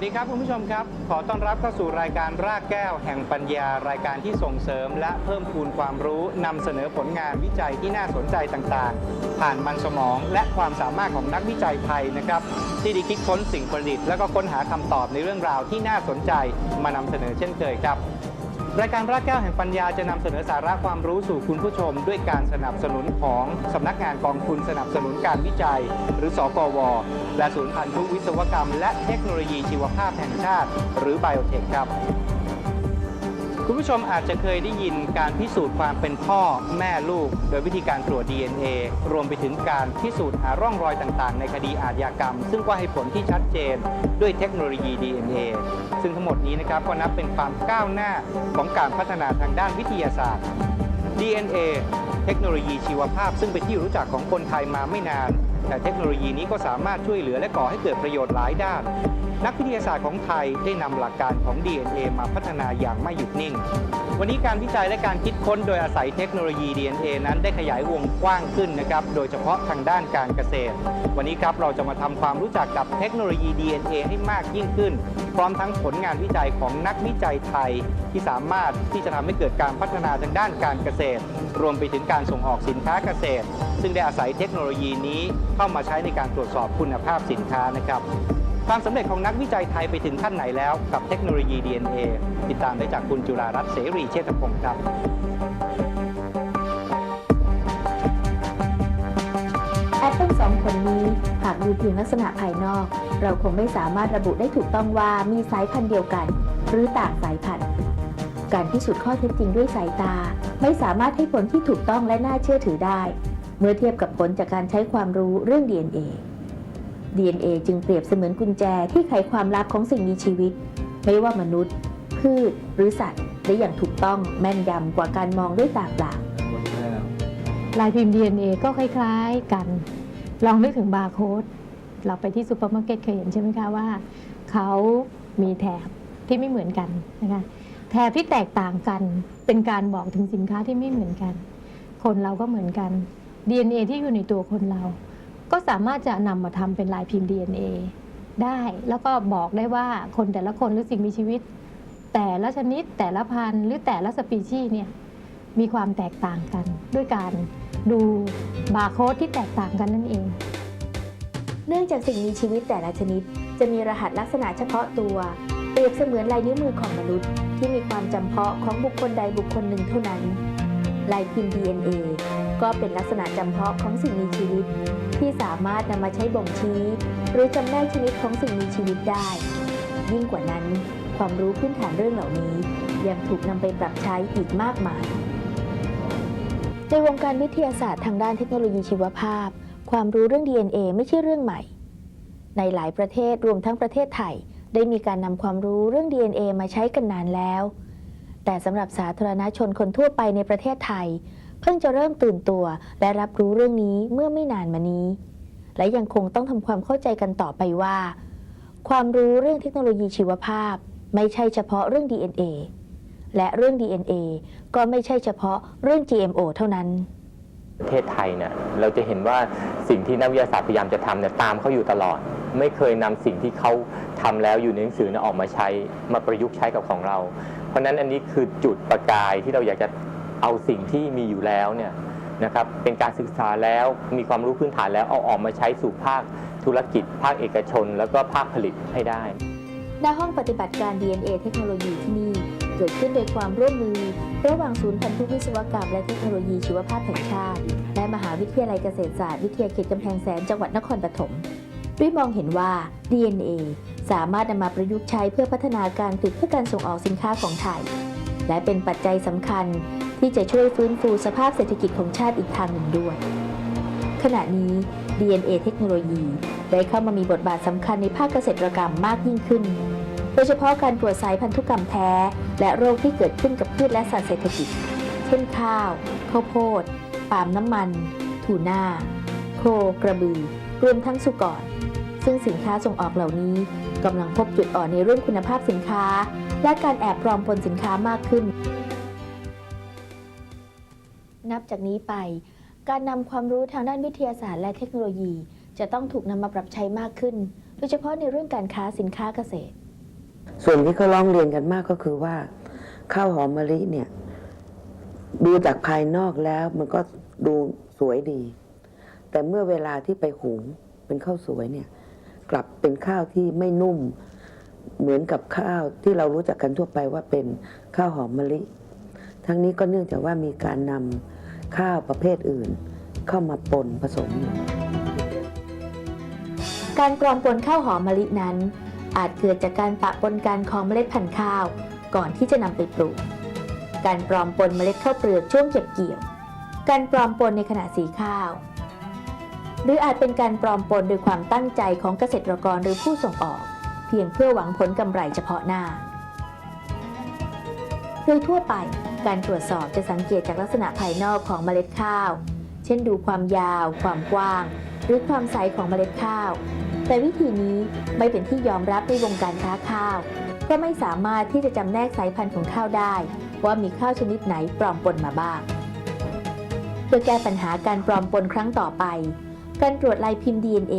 วัสดีครับคุณผู้ชมครับ ขอต้อนรับเข้าสู่รายการรากแก้วแห่งปัญญารายการที่ส่งเสริม และเพิ่มพูนความรู้นำเสนอผลงานวิจัยที่น่าสนใจต่างๆ ผ่านมันสมองและความสามารถของนักวิจัยไทยนะครับ ที่ได้คิดค้นสิ่งประดิษฐ์และก็ค้นหาคำตอบในเรื่องราวที่น่าสนใจมานำเสนอเช่นเคยครับ รายการรากแก้วแห่งปัญญาจะนำเสนอสาระความรู้สู่คุณผู้ชม ด้วยการสนับสนุนของสำนักงานกองทุนสนับสนุนการวิจัย หรือสกว และศูนย์พันธุวิศวกรรม และเทคโนโลยีชีวภาพแห่งชาติ หรือไบโอเทคครับ คุณผู้ชมอาจจะเคยได้ยินการพิสูจน์ความเป็นพ่อแม่ลูก โดยวิธีการตรวจ DNA รวมไปถึงการพิสูจน์หาร่องรอยต่างๆ ในคดีอาชญากรรม ซึ่งก็ให้ผลที่ชัดเจนด้วยเทคโนโลยี DNA ซึ่งทั้งหมดนี้นะครับก็นับเป็นความก้าวหน้าของการพัฒนาทางด้านวิทยาศาสตร์ DNA เทคโนโลยีชีวภาพ ซึ่งเป็นที่รู้จักของคนไทยมาไม่นาน แต่เทคโนโลยีนี้ก็สามารถช่วยเหลือและก่อให้เกิดประโยชน์หลายด้าน นักวิทยาศาสตร์ของไทยได้นำหลักการของ DNA มาพัฒนาอย่างไม่หยุดนิ่ง วันนี้การวิจัยและการคิดค้นโดยอาศัยเทคโนโลยี DNA นั้นได้ขยายวงกว้างขึ้นนะครับ โดยเฉพาะทางด้านการเกษตร วันนี้ครับเราจะมาทำความรู้จักกับเทคโนโลยี DNA ให้มากยิ่งขึ้น ร้อมทั้งผลงานวิจัยของนักวิจัยไทย ที่สามารถที่จะทำให้เกิดการพัฒนาทางด้านการเกษตร รวมไปถึงการส่งออกสินค้าเกษตร ซึ่งได้อาศัยเทคโนโลยีนี้เข้ามาใช้ในการตรวจสอบคุณภาพสินค้านะครับความสำเร็จของนักวิจัยไทยไปถึงขั้นไหนแล้วกับเทคโนโลยี DNA ติดตามได้จากคุณจุฬารัตน์เสรีเชษฐพงศ์ครับากดูเพียงลักษณะภายนอก เราคงไม่สามารถระบุได้ถูกต้องว่ามีสายพันธุ์เดียวกัน หรือต่างสายพันธุ์ การพิสูจน์ข้อเท็จจริงด้วยสายตา ไม่สามารถให้ผลที่ถูกต้องและน่าเชื่อถือได้ เมื่อเทียบกับผลจากการใช้ความรู้เรื่อง DNA DNA จึงเปรียบเสมือนกุญแจที่ไขความลับของสิ่งมีชีวิต ไม่ว่ามนุษย์ พืช หรือสัตว์ได้อย่างถูกต้องแม่นยำกว่าการมองด้วยตาเปล่าลายพิมพ์ DNA ก็คล้าย ๆ กัน ลองนึกถึงบาร์โค้ดเราไปที่ซูเปอร์มาร์เก็ตเคยเห็นใช่ไหมคะว่าเขามีแถบที่ไม่เหมือนกันนะคะแถบที่แตกต่างกันเป็นการบอกถึงสินค้าที่ไม่เหมือนกัน คนเราก็เหมือนกัน DNA ที่อยู่ในตัวคนเรา ก็สามารถจะนำมาทำเป็นลายพิมพ์ DNA ได้แล้วก็บอกได้ว่าคนแต่ละคนหรือสิ่งมีชีวิต แต่ละชนิดแต่ละพันธุ์หรือแต่ละสปีชีส์เนี่ยมีความแตกต่างกันด้วยการ ดูบาร์โค้ดที่แตกต่างกันนั่นเอง เนื่องจากสิ่งมีชีวิตแต่ละชนิด จะมีรหัสลักษณะเฉพาะตัว เปรียบเสมือนลายนิ้วมือของมนุษย์ ที่มีความจำเพาะของบุคคลใดบุคคลหนึ่งเท่านั้น ลายพิมพ์ DNA ก็เป็นลักษณะจำเพาะของสิ่งมีชีวิต ที่สามารถนำมาใช้บ่งชี้ หรือจำแนกชนิดของสิ่งมีชีวิตได้ ยิ่งกว่านั้น ความรู้พื้นฐานเรื่องเหล่านี้ยังถูกนำไปปรับใช้อีกมากมาย ในวงการวิทยาศาสตร์ทางด้านเทคโนโลยีชีวภาพ ความรู้เรื่อง DNA ไม่ใช่เรื่องใหม่ ในหลายประเทศรวมทั้งประเทศไทย ได้มีการนำความรู้เรื่อง DNA มาใช้กันนานแล้ว แต่สำหรับสาธารณชนคนทั่วไปในประเทศไทย เพิ่งจะเริ่มตื่นตัวและรับรู้เรื่องนี้เมื่อไม่นานมานี้ และยังคงต้องทำความเข้าใจกันต่อไปว่า ความรู้เรื่องเทคโนโลยีชีวภาพ ไม่ใช่เฉพาะเรื่อง DNA และเรื่อง DNA ก็ไม่ใช่เฉพาะเรื่อง GMO เท่านั้นประเทศไทยเนี่ยเราจะเห็นว่าสิ่งที่นักวิทยาศาสตร์พยายามจะทำเนี่ยตามเขาอยู่ตลอด ไม่เคยนำสิ่งที่เขาทำแล้วอยู่ในหนังสือเนี่ยออกมาใช้มาประยุกต์ใช้กับของเรา เพราะฉะนั้นอันนี้คือจุดประกายที่เราอยากจะเอาสิ่งที่มีอยู่แล้วเนี่ยนะครับเป็นการศึกษาแล้วมีความรู้พื้นฐานแล้วเอาออกมาใช้สู่ภาคธุรกิจ ภาคเอกชน แล้วก็ภาคผลิตให้ได้ ณห้องปฏิบัติการ DNA เทคโนโลยีที่นี่ เกิดขึ้นโดยความร่วมมือ ระหว่างศูนย์พันธุวิศวกรรมและเทคโนโลยีชีวภาพแห่งชาติ และมหาวิทยาลัยเกษตรศาสตร์วิทยาเขตกำแพงแสนจังหวัดนครปฐมด้วยมองเห็นว่า DNA สามารถนำมาประยุกต์ใช้เพื่อพัฒนาการผลิตเพื่อการส่งออกสินค้าของไทย และเป็นปัจจัยสำคัญที่จะช่วยฟื้นฟูสภาพเศรษฐกิจของชาติอีกทางหนึ่งด้วย ขณะนี้ DNA เทคโนโลยี ได้เข้ามามีบทบาทสำคัญในภาคเกษตรกรรมมากยิ่งขึ้น ดยเฉพาะการตรวจสายพันธุกรรมแท้ และโรคที่เกิดขึ้นกับพืชและสัตว์เศรษฐกิจ เช่นข้าว ข้าวโพด ปาล์มน้ำมันถั่วหน้าโค กระบือ รวมทั้งสุกร ซึ่งสินค้าส่งออกเหล่านี้กำลังพบจุดอ่อนในเรื่องคุณภาพสินค้า และการแอบปลอมปนสินค้ามากขึ้น นับจากนี้ไป การนำความรู้ทางด้านวิทยาศาสตร์และเทคโนโลยี จะต้องถูกนำมาปรับใช้มากขึ้น โดยเฉพาะในเรื่องการค้าสินค้าเกษตร ส่วนที่เขาร้องเรียนกันมากก็คือว่า ข้าวหอมมะลิเนี่ย ดูจากภายนอกแล้วมันก็ดูสวยดี แต่เมื่อเวลาที่ไปหุงเป็นข้าวสวยเนี่ย กลับเป็นข้าวที่ไม่นุ่ม เหมือนกับข้าวที่เรารู้จักกันทั่วไปว่าเป็นข้าวหอมมะลิ ทั้งนี้ก็เนื่องจากว่ามีการนำข้าวประเภทอื่น เข้ามาปนผสมอยู่การกรองปนข้าวหอมมะลินั้น อาจเกิดจากการปะปนกันของเมล็ดพันธุ์ข้าว ก่อนที่จะนำไปปลูก การปลอมปนเมล็ดข้าวเปลือกช่วงเก็บเกี่ยว การปลอมปนในขณะสีข้าว หรืออาจเป็นการปลอมปนโดยความตั้งใจของเกษตรกรหรือผู้ส่งออก เพียงเพื่อหวังผลกำไรเฉพาะหน้า โดยทั่วไปการตรวจสอบจะสังเกตจากลักษณะภายนอกของเมล็ดข้าว เช่นดูความยาว ความกว้าง หรือความใสของเมล็ดข้าว แต่วิธีนี้ไม่เป็นที่ยอมรับในวงการค้าข้าว เพราะไม่สามารถที่จะจำแนกสายพันธุ์ของข้าวได้ ว่ามีข้าวชนิดไหนปลอมปนมาบ้าง เพื่อแก้ปัญหาการปลอมปนครั้งต่อไป การตรวจลายพิมพ์ DNA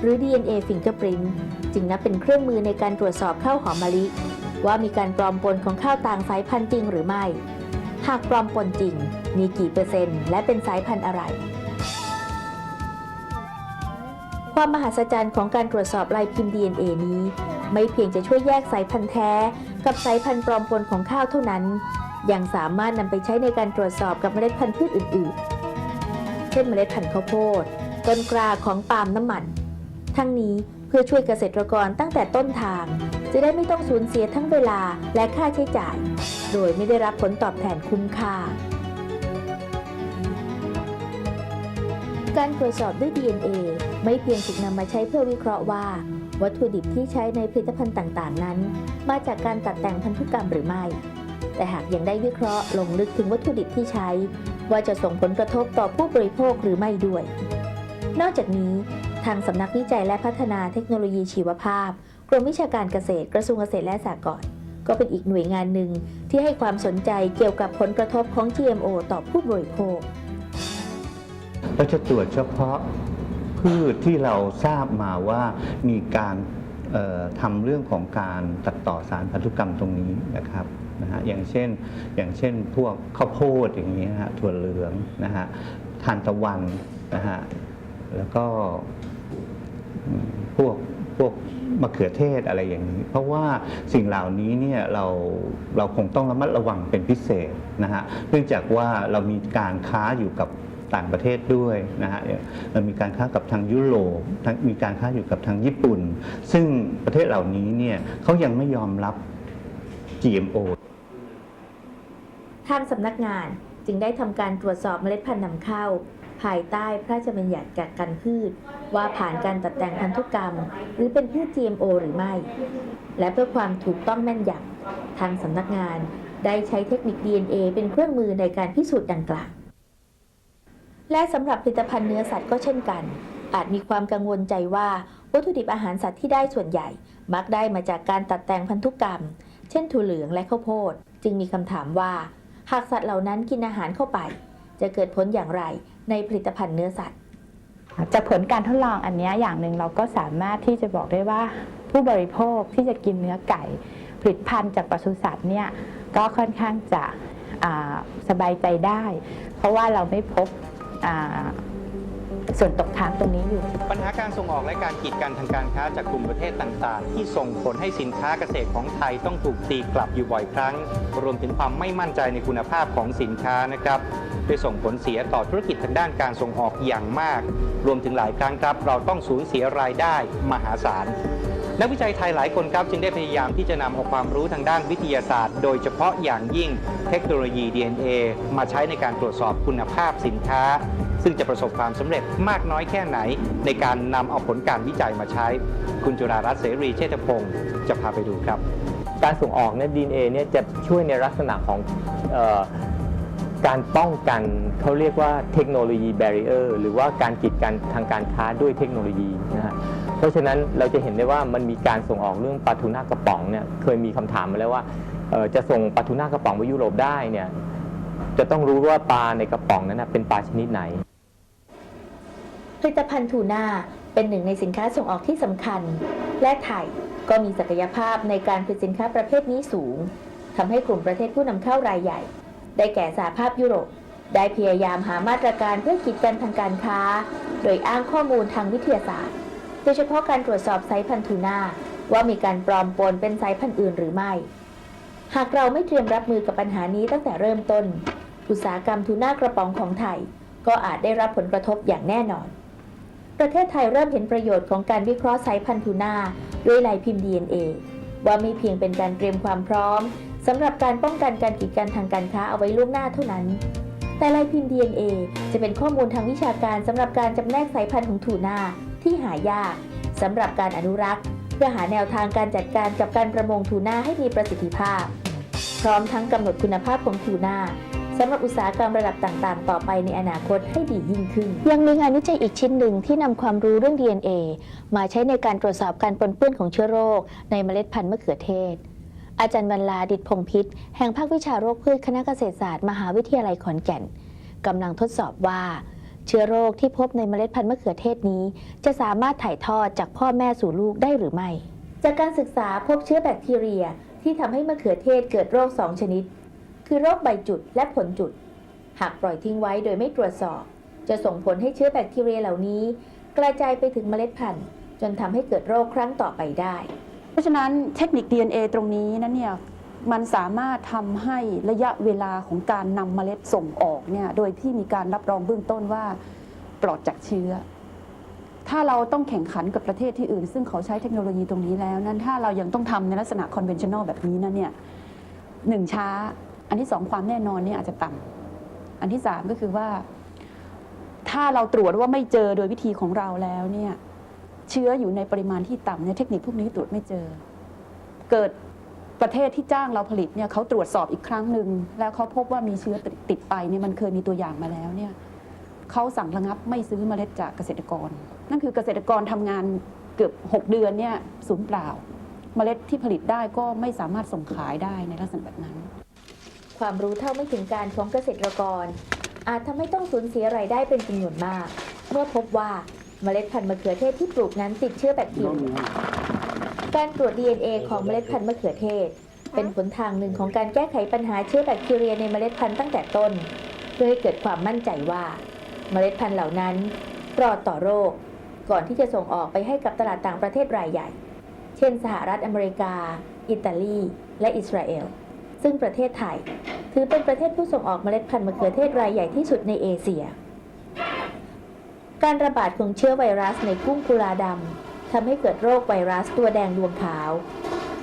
หรือ DNA fingerprint จึงนับเป็นเครื่องมือในการตรวจสอบข้าวหอมมะลิ ว่ามีการปลอมปนของข้าวต่างสายพันธุ์จริงหรือไม่ หากปลอมปนจริง มีกี่เปอร์เซ็นต์ และเป็นสายพันธุ์อะไร ความมหัศจรรย์ของการตรวจสอบลายพิมพ์ DNA นี้ ไม่เพียงจะช่วยแยกสายพันธุ์แท้ กับสายพันธุ์ปลอมปนของข้าวเท่านั้น ยังสามารถนำไปใช้ในการตรวจสอบกับเมล็ดพันธุ์พืชอื่น ๆ เช่นเมล็ดพันธุ์ข้าวโพดต้นกล้าของปาล์มน้ำมัน ทั้งนี้เพื่อช่วยเกษตรกรตั้งแต่ต้นทาง จะได้ไม่ต้องสูญเสียทั้งเวลาและค่าใช้จ่าย โดยไม่ได้รับผลตอบแทนคุ้มค่าการตรวจสอบด้วย DNA ไม่เพียงถูกนำมาใช้เพื่อวิเคราะห์ว่า วัตถุดิบที่ใช้ในผลิตภัณฑ์ต่างๆ นั้น มาจากการตัดแต่งพันธุกรรมหรือไม่ แต่หากยังได้วิเคราะห์ลงลึกถึงวัตถุดิบที่ใช้ ว่าจะส่งผลกระทบต่อผู้บริโภคหรือไม่ด้วย นอกจากนี้ ทางสำนักวิจัยและพัฒนาเทคโนโลยีชีวภาพกรมวิชาการเกษตรกระทรวงเกษตรและสหกรณ์ก็เป็นอีกหน่วยงานหนึ่งที่ให้ความสนใจเกี่ยวกับผลกระทบของ GMO ต่อผู้บริโภค เราจะตรวจเฉพาะ พืชที่เราทราบมาว่ามีการทำเรื่องของการตัดต่อสารพันธุกรรมตรงนี้นะครับนะฮะอย่างเช่นอย่างเช่นพวกข้าวโพดอย่างนี้นะฮะถั่วเหลืองนะฮะทานตะวันนะฮะแล้วก็พวกพวกมะเขือเทศอะไรอย่างนี้ เพราะว่าสิ่งเหล่านี้เนี่ยเราเราคงต้องระมัดระวังเป็นพิเศษนะฮะเนื่องจากว่าเรามีการค้าอยู่กับ ต่างประเทศด้วยนะฮะมีการค้ากับทางยุโรปมีการค้าอยู่กับทางญี่ปุ่น ซึ่งประเทศเหล่านี้เนี่ยเขายังไม่ยอมรับ GMO ทางสำนักงานจึงได้ทำการตรวจสอบเมล็ดพันธุ์นำเข้า ภายใต้พระราชบัญญัติกักกันพืช ว่าผ่านการตัดแต่งพันธุกรรม หรือเป็นพืช GMO หรือไม่ และเพื่อความถูกต้องแม่นยำทางสำนักงานได้ใช้เทคนิค DNA เป็นเครื่องมือในการพิสูจน์ดังกล่าว และสำหรับผลิตภัณฑ์เนื้อสัตว์ก็เช่นกัน อาจมีความกังวลใจว่าวัตถุดิบอาหารสัตว์ที่ได้ส่วนใหญ่ มักได้มาจากการตัดแต่งพันธุกรรม เช่นถั่วเหลืองและข้าวโพด จึงมีคำถามว่า หากสัตว์เหล่านั้นกินอาหารเข้าไป จะเกิดผลอย่างไรในผลิตภัณฑ์เนื้อสัตว์ จากผลการทดลองอันนี้อย่างหนึ่งเราก็สามารถที่จะบอกได้ว่าผู้บริโภคที่จะกินเนื้อไก่ ผลิตภัณฑ์จากปศุสัตว์เนี่ยก็ค่อนข้างจะสบายใจได้ เพราะว่าเราไม่พบ ส่วนตกค้างตรงนี้อยู่ ปัญหาการส่งออกและการกีดกันทางการค้าจากกลุ่มประเทศต่างๆ ที่ส่งผลให้สินค้าเกษตรของไทยต้องถูกตีกลับอยู่บ่อยครั้ง รวมถึงความไม่มั่นใจในคุณภาพของสินค้านะครับได้ส่งผลเสียต่อธุรกิจทางด้านการส่งออกอย่างมาก รวมถึงหลายครั้งครับ เราต้องสูญเสียรายได้มหาศาล นักวิจัยไทยหลายคนครับจึงได้พยายามที่จะนำเอาความรู้ทางด้านวิทยาศาสตร์ โดยเฉพาะอย่างยิ่งเทคโนโลยี DNA มาใช้ในการตรวจสอบคุณภาพสินค้า ซึ่งจะประสบความสำเร็จมากน้อยแค่ไหน ในการนำเอาผลการวิจัยมาใช้ คุณจุฬารัตน์เสรีเชษฐพงศ์จะพาไปดูครับ การส่งออกเนี่ย DNA เนี่ยจะช่วยในลักษณะของเออการป้องกันเขาเรียกว่าเทคโนโลยีแบรีเออร์หรือว่าการกีดกันทางการค้าด้วยเทคโนโลยีนะฮะ เพราะฉะนั้นเราจะเห็นได้ว่ามันมีการส่งออกเรื่องปลาทูน่ากระป๋องเนี่ยเคยมีคำถามมาแล้วว่าจะส่งปลาทูน่ากระป๋องไปยุโรปได้เนี่ยจะต้องรู้ว่าปลาในกระป๋องนั้นนะเป็นปลาชนิดไหนผลิตภัณฑ์ทูน่าเป็นหนึ่งในสินค้าส่งออกที่สำคัญ และไทยก็มีศักยภาพในการผลิตสินค้าประเภทนี้สูงทำให้กลุ่มประเทศผู้นำเข้ารายใหญ่ ได้แก่สหภาพยุโรป ได้พยายามหามาตรการเพื่อกีดกันทางการค้า โดยอ้างข้อมูลทางวิทยาศาสตร์ โดยเฉพาะการตรวจสอบสายพันธุ์ทูน่าว่ามีการปลอมปนเป็นสายพันธุ์อื่นหรือไม่ หากเราไม่เตรียมรับมือกับปัญหานี้ตั้งแต่เริ่มต้น อุตสาหกรรมทูน่ากระป๋องของไทย ก็อาจได้รับผลกระทบอย่างแน่นอน ประเทศไทยเริ่มเห็นประโยชน์ของการวิเคราะห์สายพันธุ์ทูน่าด้วยลายพิมพ์ DNA ว่าไม่เพียงเป็นการเตรียมความพร้อมสำหรับการป้องกันการกีดกันทางการค้าเอาไว้ล่วงหน้าเท่านั้น แต่ลายพิมพ์ DNA จะเป็นข้อมูลทางวิชาการสำหรับการจำแนกสายพันธุ์ของทูน่า ที่หายากสำหรับการอนุรักษ์ เพื่อหาแนวทางการจัดการกับการประมงทูน่าให้มีประสิทธิภาพ พร้อมทั้งกำหนดคุณภาพของทูน่าสำหรับอุตสาหกรรมระดับต่างๆ ต่อไปในอนาคตให้ดียิ่งขึ้น ยังมีงานวิจัยอีกชิ้นหนึ่งที่นำความรู้เรื่อง DNA มาใช้ในการตรวจสอบการปนเปื้อนของเชื้อโรค ในเมล็ดพันธุ์มะเขือเทศ อาจารย์บรรลาดิตพงษ์พิษแห่งภาควิชาโรคพืชคณะเกษตรศาสตร์ มหาวิทยาลัยขอนแก่นกำลังทดสอบว่า เชื้อโรคที่พบในเมล็ดพันธุ์มะเขือเทศนี้ จะสามารถถ่ายทอดจากพ่อแม่สู่ลูกได้หรือไม่ จากการศึกษาพบเชื้อแบคทีเรียที่ทำให้มะเขือเทศเกิดโรค2ชนิด คือโรคใบจุดและผลจุด หากปล่อยทิ้งไว้โดยไม่ตรวจสอบ จะส่งผลให้เชื้อแบคทีเรียเหล่านี้ กระจายไปถึงเมล็ดพันธุ์ จนทำให้เกิดโรคครั้งต่อไปได้ เพราะฉะนั้นเทคนิค DNA ตรงนี้นั้นเนี่ย มันสามารถทำให้ระยะเวลาของการนำเมล็ดส่งออกเนี่ยโดยที่มีการรับรองเบื้องต้นว่าปลอดจากเชื้อ ถ้าเราต้องแข่งขันกับประเทศที่อื่น ซึ่งเขาใช้เทคโนโลยีตรงนี้แล้ว นั้นถ้าเรายังต้องทำในลักษณะ conventional แบบนี้นั้นเนี่ยหนึ่งช้า อันที่สองความแน่นอนเนี่ยอาจจะต่ำอันที่สามก็คือว่า ถ้าเราตรวจว่าไม่เจอโดยวิธีของเราแล้วเนี่ยเชื้ออยู่ในปริมาณที่ต่ำเนี่ยเทคนิคพวกนี้ตรวจไม่เจอ เกิด ประเทศที่จ้างเราผลิตเนี่ยเขาตรวจสอบอีกครั้งหนึ่งแล้วเขาพบว่ามีเชื้อติดไปเนี่ยมันเคยมีตัวอย่างมาแล้วเนี่ยเขาสั่งระงับไม่ซื้อเมล็ดจากเกษตรกร นั่นคือเกษตรกรทำงานเกือบ 6 เดือนเนี่ยสูญเปล่า เมล็ดที่ผลิตได้ก็ไม่สามารถส่งขายได้ในลักษณะแบบนั้น ความรู้เท่าไม่ถึงการของเกษตรกร อาจทำให้ต้องสูญเสียรายได้เป็นจำนวนมาก เมื่อพบว่าเมล็ดพันธุ์มะเขือเทศที่ปลูกนั้นติดเชื้อแบคทีเรีย การตรวจ DNA ของเมล็ดพันธุ์มะเขือเทศ เป็นผลทางหนึ่งของการแก้ไขปัญหาเชื้อแบคทีเรียในเมล็ดพันธุ์ตั้งแต่ต้น เพื่อให้เกิดความมั่นใจว่า เมล็ดพันธุ์เหล่านั้นปลอดต่อโรค ก่อนที่จะส่งออกไปให้กับตลาดต่างประเทศรายใหญ่ เช่น สหรัฐอเมริกา อิตาลี และอิสราเอล ซึ่งประเทศไทย ถือเป็นประเทศผู้ส่งออกเมล็ดพันธุ์มะเขือเทศรายใหญ่ที่สุดในเอเชีย การระบาดของเชื้อไวรัสในกุ้งกุลาดำ ทำให้เกิดโรคไวรัสตัวแดงดวงขาว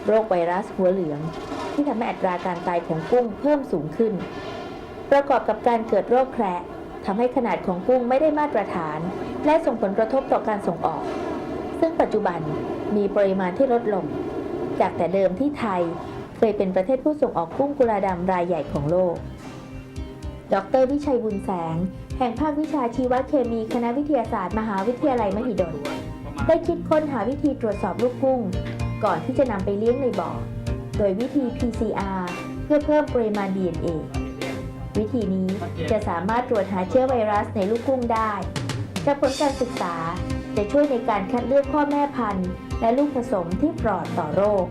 โรคไวรัสหัวเหลือง ที่ทำให้อัตราการตายของกุ้งเพิ่มสูงขึ้น ประกอบกับการเกิดโรคแคระทำให้ขนาดของกุ้งไม่ได้มาตรฐาน และส่งผลกระทบต่อการส่งออก ซึ่งปัจจุบันมีปริมาณที่ลดลง จากแต่เดิมที่ไทยเคยเป็นประเทศผู้ส่งออกกุ้งกุลาดำรายใหญ่ของโลก ดรวิชัยบุญแสง แห่งภาควิชาชีวเคมีคณะวิทยาศาสตร์ มหาวิทยาลัยมหิดล ได้คิดค้นหาวิธีตรวจสอบลูกกุ้ง ก่อนที่จะนำไปเลี้ยงในบ่อ โดยวิธี PCR เพื่อเพิ่มปริมาณ DNA วิธีนี้จะสามารถตรวจหาเชื้อไวรัสในลูกกุ้งได้จากผลการศึกษาจะช่วยในการคัดเลือกพ่อแม่พันธุ์ และลูกผสมที่ปลอดต่อโรค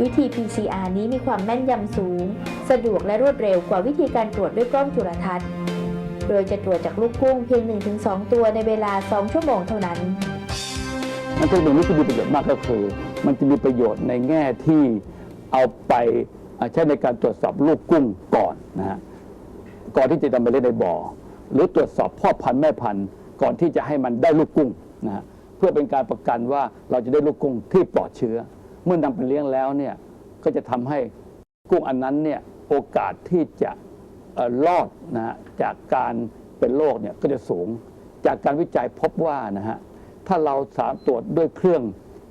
วิธี PCR นี้มีความแม่นยำสูง สะดวกและรวดเร็วกว่าวิธีการตรวจด้วยกล้องจุลทรรศน์ โดยจะตรวจจากลูกกุ้งเพียง 1-2 ตัวในเวลา 2 ชั่วโมงเท่านั้น มันเทคโนโลยีที่มีประโยชน์มากก็คือ มันจะมีประโยชน์ในแง่ที่เอาไปใช้ในการตรวจสอบลูกกุ้งก่อนนะฮะก่อนที่จะนำไปเล่นในบ่อ หรือตรวจสอบพ่อพันธุ์แม่พันธุ์ก่อนที่จะให้มันได้ลูกกุ้งนะฮะเพื่อเป็นการประกันว่าเราจะได้ลูกกุ้งที่ปลอดเชื้อ เมื่อนำไปเลี้ยงแล้วเนี่ยก็จะทำให้กุ้งอันนั้นเนี่ยโอกาสที่จะเอ่อรอดนะฮะจากการเป็นโรคเนี่ยก็จะสูง จากการวิจัยพบว่านะฮะ ถ้าเราสามารตรวจด้วยเครื่อง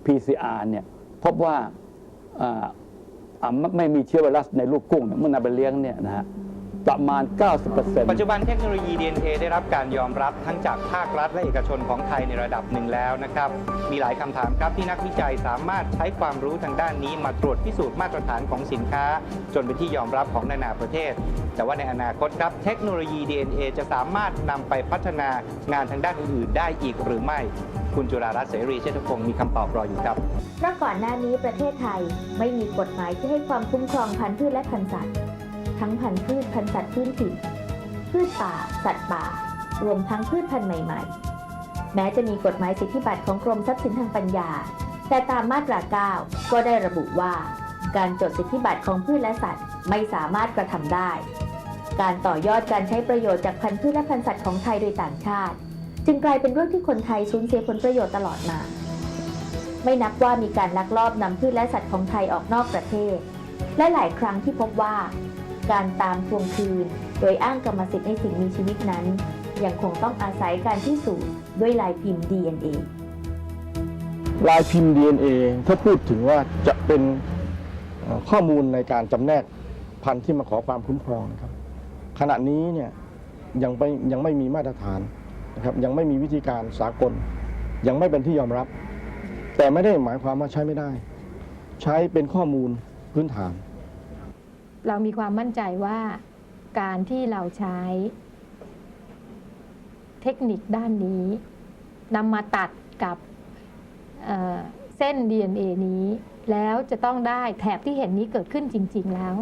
PCR เนี่ยพบว่าไม่มีเชื้อไวรัสในลูกกุ้งเนี่ยเมื่อนำไปเลี้ยงเนี่ยนะฮะ ปประมาณ 90%ปัจจุบันเทคโนโลยี DNA ได้รับการยอมรับทั้งจากภาครัฐและเอกชนของไทยในระดับหนึ่งแล้วนะครับ มีหลายคำถามครับที่นักวิจัยสามารถใช้ความรู้ทางด้านนี้มาตรวจพิสูจน์มาตรฐานของสินค้า จนเป็นที่ยอมรับของนานาประเทศ แต่ว่าในอนาคตครับ เทคโนโลยี DNA จะสามารถนำไปพัฒนางานทางด้านอื่นๆได้อีกหรือไม่ คุณจุฬารัตน์เสรีเชษฐพงศ์มีคำตอบรออยู่ครับเพราะก่อนหน้านี้ประเทศไทยไม่มีกฎหมายที่ให้ความคุ้มครองพันธุ์พืชและพันธุ์สัตว์ ทั้งพันธุ์พืชพันธุ์สัตว์พื้นถิ่นพืชป่า สัตว์ป่า รวมทั้งพืชพันธุ์ใหม่ ๆ แม้จะมีกฎหมายสิทธิบัตรของกรมทรัพย์สินทางปัญญา แต่ตามมาตรา 9 ก็ได้ระบุว่า การจดสิทธิบัตรของพืชและสัตว์ไม่สามารถกระทำได้ การต่อยอดการใช้ประโยชน์จากพันธุ์พืชและพันธุ์สัตว์ของไทยโดยต่างชาติ จึงกลายเป็นเรื่องที่คนไทยสูญเสียผลประโยชน์ตลอดมา ไม่นับว่ามีการลักลอบนำพืชและสัตว์ของไทยออกนอกประเทศ และหลายครั้งที่พบว่า การตามทวงคืน โดยอ้างกรรมสิทธิ์ในสิ่งมีชีวิตนั้น ยังคงต้องอาศัยการพิสูจน์ด้วยลายพิมพ์ DNA ลายพิมพ์ DNA ถ้าพูดถึงว่าจะเป็นข้อมูลในการจำแนกพันธุ์ที่มาขอความคุ้มครองนะครับ ขณะนี้เนี่ยยังไม่ยังไม่มีมาตรฐานนะครับยังไม่มีวิธีการสากล ยังไม่เป็นที่ยอมรับ แต่ไม่ได้หมายความว่าใช้ไม่ได้ ใช้เป็นข้อมูลพื้นฐาน เรามีความมั่นใจว่าการที่เราใช้ เทคนิคด้านนี้นำมาตัดกับเอ่อเส้น DNA นี้ แล้วจะต้องได้แถบที่เห็นนี้เกิดขึ้นจริง ๆ แล้ว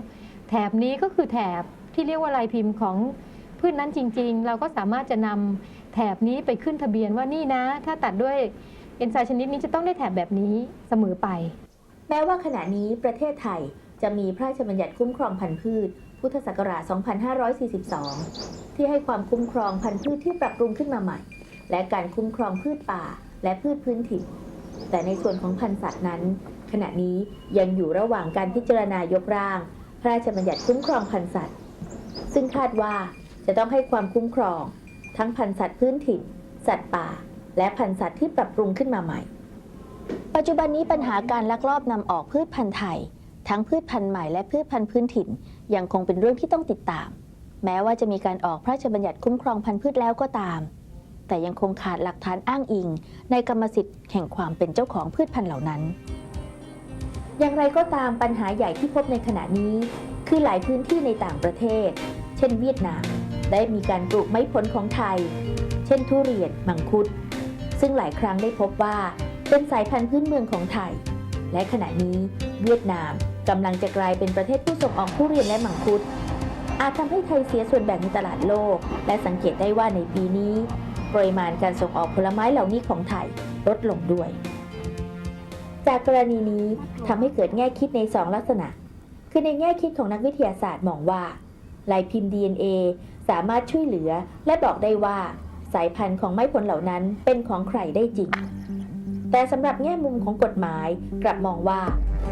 แถบนี้ก็คือแถบที่เรียกว่าลายพิมพ์ของพืชนั้นจริง ๆ เราก็สามารถจะนำแถบนี้ไปขึ้นทะเบียนว่านี่นะ ถ้าตัดด้วยเอนไซม์ชนิดนี้จะต้องได้แถบแบบนี้เสมอไป แม้ว่าขณะนี้ประเทศไทย จะมีพระราชบัญญัติคุ้มครองพันธุ์พืช พุทธศักราช 2542 ที่ให้ความคุ้มครองพันธุ์พืชที่ปรับปรุงขึ้นมาใหม่ และการคุ้มครองพืชป่า และพืชพื้นถิ่น แต่ในส่วนของพันธุ์สัตว์นั้น ขณะนี้ยังอยู่ระหว่างการพิจารณายกร่าง พระราชบัญญัติคุ้มครองพันธุ์สัตว์ ซึ่งคาดว่าจะต้องให้ความคุ้มครอง ทั้งพันธุ์สัตว์พื้นถิ่น สัตว์ป่า และพันธุ์สัตว์ที่ปรับปรุงขึ้นมาใหม่ ปัจจุบันนี้ปัญหาการลักลอบนำออกพืชพันธุ์ไทย ทั้งพืชพันธุ์ใหม่และพืชพันธุ์พื้นถิ่น ยังคงเป็นเรื่องที่ต้องติดตาม แม้ว่าจะมีการออกพระราชบัญญัติคุ้มครองพันธุ์พืชแล้วก็ตาม แต่ยังคงขาดหลักฐานอ้างอิง ในกรรมสิทธิ์แห่งความเป็นเจ้าของพืชพันธุ์เหล่านั้น อย่างไรก็ตามปัญหาใหญ่ที่พบในขณะนี้ คือหลายพื้นที่ในต่างประเทศ เช่น เวียดนาม ได้มีการปลูกไม้ผลของไทย เช่น ทุเรียนมังคุด ซึ่งหลายครั้งได้พบว่าเป็นสายพันธุ์พื้นเมืองของไทย และขณะนี้เวียดนาม กำลังจะกลายเป็นประเทศผู้ส่งออกทุเรียนและมังคุด อาจทำให้ไทยเสียส่วนแบ่งในตลาดโลก และสังเกตได้ว่าในปีนี้ ปริมาณการส่งออกผลไม้เหล่านี้ของไทยลดลงด้วย จากกรณีนี้ทำให้เกิดแง่คิดในสองลักษณะ คือในแง่คิดของนักวิทยาศาสตร์มองว่าลายพิมพ์ DNA สามารถช่วยเหลือและบอกได้ว่า สายพันธุ์ของไม้ผลเหล่านั้นเป็นของใครได้จริง แต่สำหรับแง่มุมของกฎหมายกลับมองว่า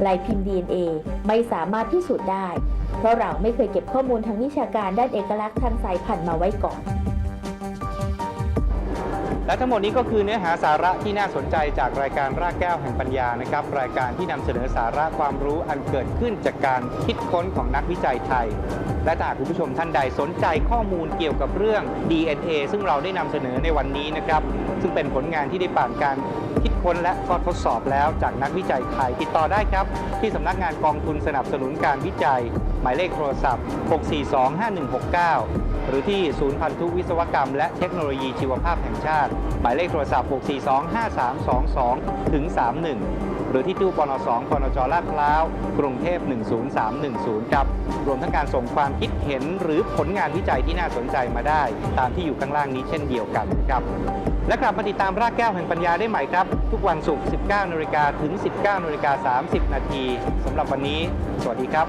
ลายพิมพ์ DNA ไม่สามารถพิสูจน์ได้ เพราะเราไม่เคยเก็บข้อมูลทางวิชาการด้านเอกลักษณ์ทางสายพันธุ์มาไว้ก่อน และทั้งหมดนี้ก็คือเนื้อหาสาระที่น่าสนใจจากรายการรากแก้วแห่งปัญญานะครับ รายการที่นำเสนอสาระความรู้อันเกิดขึ้นจากการคิด ค้นของนักวิจัยไทย และถ้าคุณผู้ชมท่านใดสนใจข้อมูลเกี่ยวกับเรื่อง DNA ซึ่งเราได้นำเสนอในวันนี้นะครับ ซึ่งเป็นผลงานที่ได้ผ่านการคิดค้นและก็ทดสอบแล้วจากนักวิจัยไทย ติดต่อได้ครับ ที่สำนักงานกองทุนสนับสนุนการวิจัย หมายเลขโทรศัพท์ 6425169 หรือที่ศูนย์พันธุวิศวกรรม และเทคโนโลยีชีวภาพแห่งชาติ หมายเลขโทรศัพท์ 6425322ถึง31 รือที่ตู้ปน2ปนจลาดพร้าว กรุงเทพ 10310 ครับ รวมทั้งการส่งความคิดเห็นหรือผลงานวิจัยที่น่าสนใจมาได้ ตามที่อยู่ข้างล่างนี้เช่นเดียวกันครับ และกลับมาติดตามรากแก้วแห่งปัญญาได้ใหม่ครับ ทุกวันศุกร์ 19นาฬิกาถึง 19นาฬิกา30 นาทีสำหรับวันนี้ สวัสดีครับ